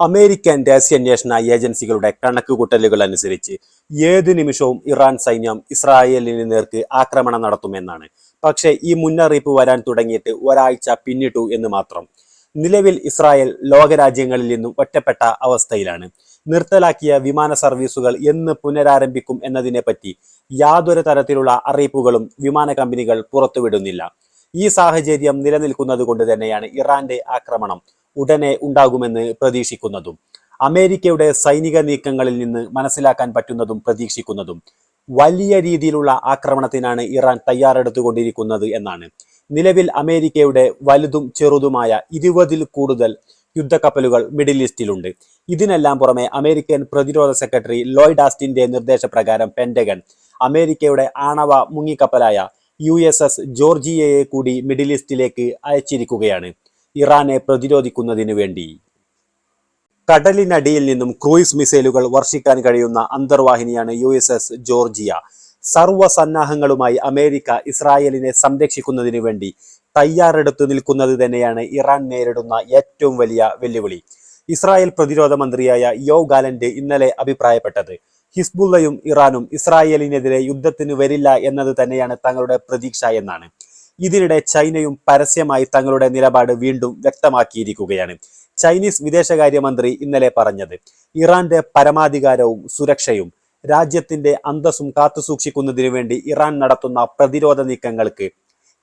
American രഹസ്യാന്വേഷണ ഏജൻസികളുടെ കണക്കുകൂട്ടലുകൾ അനുസരിച്ച് ഏത് നിമിഷവും ഇറാൻ സൈന്യം ഇസ്രായേലിന് നേർക്ക് ആക്രമണം നടത്തുമെന്നാണ്. പക്ഷേ ഈ മുന്നറിയിപ്പ് വരാൻ തുടങ്ങിയിട്ട് ഒരാഴ്ച പിന്നിട്ടു എന്ന് മാത്രം. നിലവിൽ ഇസ്രായേൽ ലോകരാജ്യങ്ങളിൽ നിന്നും ഒറ്റപ്പെട്ട അവസ്ഥയിലാണ്. നിർത്തലാക്കിയ വിമാന സർവീസുകൾ എന്ന് പുനരാരംഭിക്കും എന്നതിനെപ്പറ്റി യാതൊരു തരത്തിലുള്ള അറിയിപ്പുകളും വിമാന കമ്പനികൾ പുറത്തുവിടുന്നില്ല. ഈ സാഹചര്യം നിലനിൽക്കുന്നത് കൊണ്ട് തന്നെയാണ് ഇറാന്റെ ആക്രമണം ഉടനെ ഉണ്ടാകുമെന്ന് പ്രതീക്ഷിക്കുന്നതും അമേരിക്കയുടെ സൈനിക നീക്കങ്ങളിൽ നിന്ന് മനസ്സിലാക്കാൻ പറ്റുന്നതും പ്രതീക്ഷിക്കുന്നതും വലിയ രീതിയിലുള്ള ആക്രമണത്തിനാണ് ഇറാൻ തയ്യാറെടുത്തുകൊണ്ടിരിക്കുന്നത് എന്നാണ്. നിലവിൽ അമേരിക്കയുടെ വലുതും ചെറുതുമായ ഇരുപതിൽ കൂടുതൽ യുദ്ധക്കപ്പലുകൾ മിഡിൽ ഈസ്റ്റിലുണ്ട്. ഇതിനെല്ലാം പുറമെ അമേരിക്കൻ പ്രതിരോധ സെക്രട്ടറി ലോയ്ഡ് ആസ്റ്റിന്റെ നിർദ്ദേശപ്രകാരം പെൻഡഗൺ അമേരിക്കയുടെ ആണവ മുങ്ങിക്കപ്പലായ യു എസ് എസ് ജോർജിയയെ കൂടി മിഡിൽ ഈസ്റ്റിലേക്ക് അയച്ചിരിക്കുകയാണ്. ഇറാനെ പ്രതിരോധിക്കുന്നതിനു വേണ്ടി. കടലിനടിയിൽ നിന്നും ക്രൂയിസ് മിസൈലുകൾ വർഷിക്കാൻ കഴിയുന്ന അന്തർവാഹിനിയാണ് യു എസ് എസ് ജോർജിയ. സർവസന്നാഹങ്ങളുമായി അമേരിക്ക ഇസ്രായേലിനെ സംരക്ഷിക്കുന്നതിനു വേണ്ടി തയ്യാറെടുത്തു നിൽക്കുന്നത് തന്നെയാണ് ഇറാൻ നേരിടുന്ന ഏറ്റവും വലിയ വെല്ലുവിളി. ഇസ്രായേൽ പ്രതിരോധ മന്ത്രിയായ യോ ഗാലന്റ് ഇന്നലെ അഭിപ്രായപ്പെട്ടത് ഹിസ്ബുള്ളയും ഇറാനും ഇസ്രായേലിനെതിരെ യുദ്ധത്തിന് വരില്ല എന്നത് തന്നെയാണ് തങ്ങളുടെ പ്രതീക്ഷ എന്നാണ്. ഇതിനിടെ ചൈനയും പരസ്യമായി തങ്ങളുടെ നിലപാട് വീണ്ടും വ്യക്തമാക്കിയിരിക്കുകയാണ്. ചൈനീസ് വിദേശകാര്യമന്ത്രി ഇന്നലെ പറഞ്ഞത് ഇറാന്റെ പരമാധികാരവും സുരക്ഷയും രാജ്യത്തിന്റെ അന്തസ്സും കാത്തുസൂക്ഷിക്കുന്നതിനു വേണ്ടി ഇറാൻ നടത്തുന്ന പ്രതിരോധ നീക്കങ്ങൾക്ക്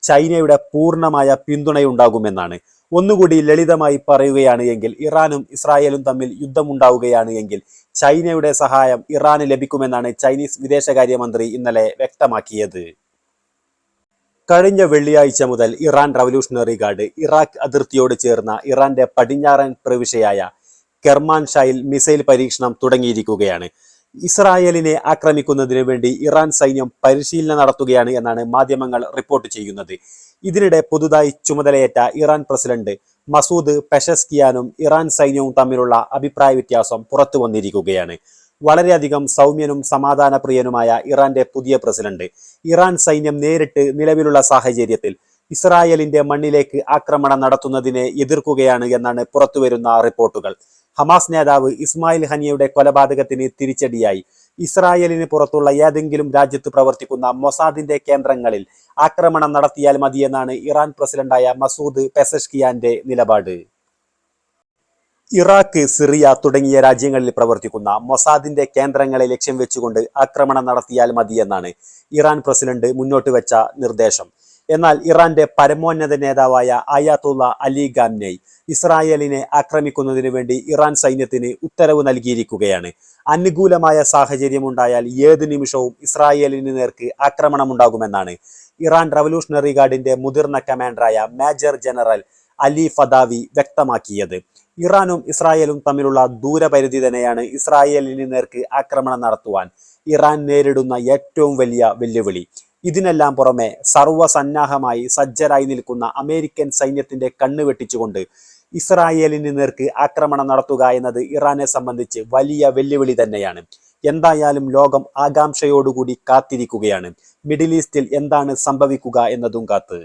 ചൈനയുടെ പൂർണമായ പിന്തുണയുണ്ടാകുമെന്നാണ്. ഒന്നുകൂടി ലളിതമായി പറയുകയാണ് എങ്കിൽ ഇറാനും ഇസ്രായേലും തമ്മിൽ യുദ്ധമുണ്ടാവുകയാണ് എങ്കിൽ ചൈനയുടെ സഹായം ഇറാന് ലഭിക്കുമെന്നാണ് ചൈനീസ് വിദേശകാര്യമന്ത്രി ഇന്നലെ വ്യക്തമാക്കിയത്. കഴിഞ്ഞ വെള്ളിയാഴ്ച മുതൽ ഇറാൻ റവല്യൂഷണറി ഗാർഡ് ഇറാഖ് അതിർത്തിയോട് ചേർന്ന ഇറാന്റെ പടിഞ്ഞാറൻ പ്രവിശ്യയായ കെർമാൻഷായിൽ മിസൈൽ പരീക്ഷണം തുടങ്ങിയിരിക്കുകയാണ്. ഇസ്രായേലിനെ ആക്രമിക്കുന്നതിന് വേണ്ടി ഇറാൻ സൈന്യം പരിശീലനം നടത്തുകയാണ് എന്നാണ് മാധ്യമങ്ങൾ റിപ്പോർട്ട് ചെയ്യുന്നത്. ഇതിനിടെ പുതുതായി ചുമതലയേറ്റ ഇറാൻ പ്രസിഡന്റ് മസൂദ് പെഷസ്കിയാനും ഇറാൻ സൈന്യവും തമ്മിലുള്ള അഭിപ്രായ വ്യത്യാസം പുറത്തു വന്നിരിക്കുകയാണ് വളരെയധികം സൗമ്യനും സമാധാനപ്രിയനുമായ ഇറാന്റെ പുതിയ പ്രസിഡന്റ്. ഇറാൻ സൈന്യം നേരിട്ട് നിലവിലുള്ള സാഹചര്യത്തിൽ ഇസ്രായേലിന്റെ മണ്ണിലേക്ക് ആക്രമണം നടത്തുന്നതിനെ എതിർക്കുകയാണ് എന്നാണ് പുറത്തുവരുന്ന റിപ്പോർട്ടുകൾ. ഹമാസ് നേതാവ് ഇസ്മായിൽ ഹനിയയുടെ കൊലപാതകത്തിന് തിരിച്ചടിയായി. ഇസ്രായേലിന് പുറത്തുള്ള ഏതെങ്കിലും രാജ്യത്ത് പ്രവർത്തിക്കുന്ന മൊസാദിന്റെ കേന്ദ്രങ്ങളിൽ ആക്രമണം നടത്തിയാൽ മതിയെന്നാണ് ഇറാൻ പ്രസിഡന്റായ മസൂദ് പെസഷ്കിയാന്റെ നിലപാട്. ഇറാഖ് സിറിയ തുടങ്ങിയ രാജ്യങ്ങളിൽ പ്രവർത്തിക്കുന്ന മൊസാദിന്റെ കേന്ദ്രങ്ങളെ ലക്ഷ്യം വെച്ചുകൊണ്ട് ആക്രമണം നടത്തിയാൽ മതിയെന്നാണ് ഇറാൻ പ്രസിഡന്റ് മുന്നോട്ട് വെച്ച നിർദ്ദേശം. എന്നാൽ ഇറാന്റെ പരമോന്നത നേതാവായ അയാത്തുള്ള അലി ഖാംനെയ് ഇസ്രായേലിനെ ആക്രമിക്കുന്നതിന് വേണ്ടി ഇറാൻ സൈന്യത്തിന് ഉത്തരവ് നൽകിയിരിക്കുകയാണ്. അനുകൂലമായ സാഹചര്യമുണ്ടായാൽ ഏത് നിമിഷവും ഇസ്രായേലിന് നേർക്ക് ആക്രമണമുണ്ടാകുമെന്നാണ് ഇറാൻ റവല്യൂഷണറി ഗാർഡിന്റെ മുതിർന്ന കമാൻഡറായ മേജർ ജനറൽ അലി ഫദാവി വ്യക്തമാക്കിയത്. ഇറാനും ഇസ്രായേലും തമ്മിലുള്ള ദൂരപരിധി തന്നെയാണ് ഇസ്രായേലിന് നേർക്ക് ആക്രമണം നടത്തുവാൻ ഇറാൻ നേരിടുന്ന ഏറ്റവും വലിയ വെല്ലുവിളി. ഇതിനെല്ലാം പുറമെ സർവസന്നാഹമായി സജ്ജരായി നിൽക്കുന്ന അമേരിക്കൻ സൈന്യത്തിന്റെ കണ്ണ് വെട്ടിച്ചുകൊണ്ട് ഇസ്രായേലിന് നേർക്ക് ആക്രമണം നടത്തുക എന്നത് ഇറാനെ സംബന്ധിച്ച് വലിയ വെല്ലുവിളി തന്നെയാണ്. എന്തായാലും ലോകം ആകാംക്ഷയോടുകൂടി കാത്തിരിക്കുകയാണ്. മിഡിൽ ഈസ്റ്റിൽ എന്താണ് സംഭവിക്കുക എന്നതും കാത്ത്.